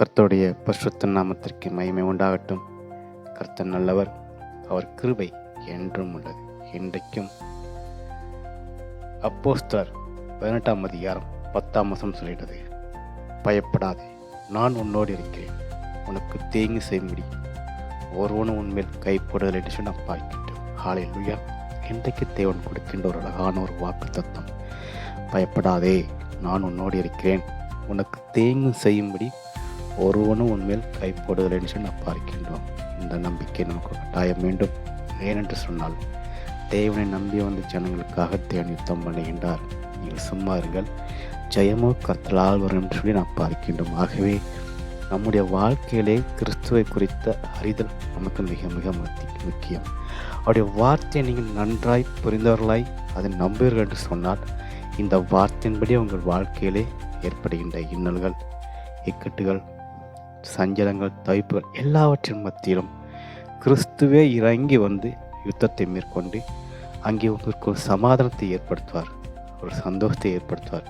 கர்த்தருடைய பரிசுத்த நாமத்திற்கு மகிமை உண்டாகட்டும். கர்த்தர் நல்லவர் அவர் கிருபை என்றும் உள்ளது. இன்றைக்கும் அப்போஸ்தர் பதினெட்டாம் அதிகாரம் பத்தாம் வசம் சொல்லிட்டது பயப்படாதே நான் உன்னோடு இருக்கிறேன். உனக்கு தேங்கு செய்யும்படி ஒருவனும் உன்மேல் கைப்படுதல் என்று நான் பார்க்கிட்டோம் ஹாலை லுயா இன்றைக்கு தேவன் கொடுக்கின்ற ஒரு அழகான ஒரு வாக்கு தத்துவம் பயப்படாதே நான் உன்னோடு இருக்கிறேன். உனக்கு தேங்கும் செய்யும்படி ஒருவனும் உண்மையில் கை போடுதல் என்று சொல்லி நாம் பார்க்கின்றோம். இந்த நம்பிக்கை நமக்கு கட்டாயம் வேண்டும். ஏனென்று சொன்னால் தேவனை நம்பி வந்த ஜனங்களுக்காக தேவன் யுத்தம் பண்ணுகின்றார். நீங்கள் சும்மா இருங்கள். ஜெயமோ கர்த்தலால் வரும் என்று சொல்லி நாம் பார்க்கின்றோம். ஆகவே நம்முடைய வாழ்க்கையிலே கிறிஸ்துவை குறித்த அறிதல் நமக்கு மிக மிக முக்கியம். அவருடைய வார்த்தையை நீங்கள் நன்றாய் புரிந்தவர்களாய் அதை நம்புவீர்கள் என்று சொன்னால் இந்த வார்த்தையின்படி உங்கள் வாழ்க்கையிலே ஏற்படுகின்ற இன்னல்கள் இக்கட்டுகள் சஞ்சலங்கள் தவிப்புகள் எல்லாவற்றின் மத்தியிலும் கிறிஸ்துவே இறங்கி வந்து யுத்தத்தை மேற்கொண்டு அங்கே உங்களுக்கு ஒரு சமாதானத்தை ஏற்படுத்துவார் ஒரு சந்தோஷத்தை ஏற்படுத்துவார்.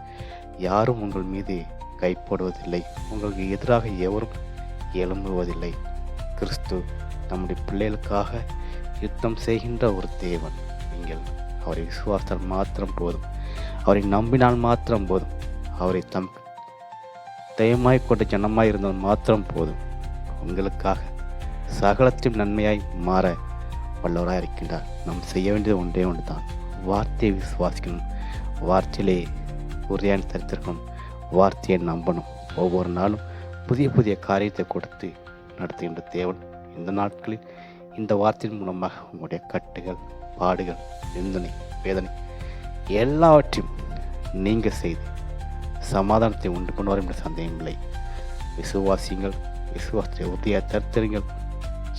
யாரும் உங்கள் மீது கை போடுவதில்லை உங்களுக்கு எதிராக எவரும் எழும்புவதில்லை. கிறிஸ்து நம்முடைய பிள்ளைகளுக்காக யுத்தம் செய்கின்ற ஒரு தேவன். நீங்கள் அவரை விசுவாசத்தால் மாத்திரம் போதும். அவரை நம்பினால் மாத்திரம் போதும். அவரை தம் தயமாய் கொண்ட ஜனமாய் இருந்தவன் மாத்திரம் போதும். உங்களுக்காக சகலத்தையும் நன்மையாய் மாற வல்லவராக இருக்கின்றார். நாம் செய்ய வேண்டியது ஒன்றே ஒன்று தான் வார்த்தையை விசுவாசிக்கணும். வார்த்தையிலே உறுதியான தரித்திருக்கணும். வார்த்தையை நம்பணும். ஒவ்வொரு நாளும் புதிய புதிய காரியத்தை கொடுத்து நடத்துகின்ற தேவன் இந்த நாட்களில் இந்த வார்த்தையின் மூலமாக உங்களுடைய கட்டுகள் பாடுகள் நிந்தனை வேதனை எல்லாவற்றையும் நீங்கள் செய்து சமாதானத்தை உண்டு பண்ணுவார் என்ற சந்தேகமில்லை விசுவாசிங்கள் விசுவாசத்தை உரிய தருத்தருங்கள்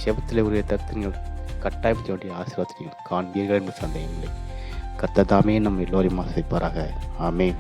செபத்திலே உரிய தருத்தருங்கள் கட்டாயத்தினுடைய ஆசீர்வாதத்தையும் காண்பீர்கள் என்ற சந்தேகமில்லை கத்ததாமே நம் எல்லோரையும் ஆசிரிப்பாராக. ஆமேன்.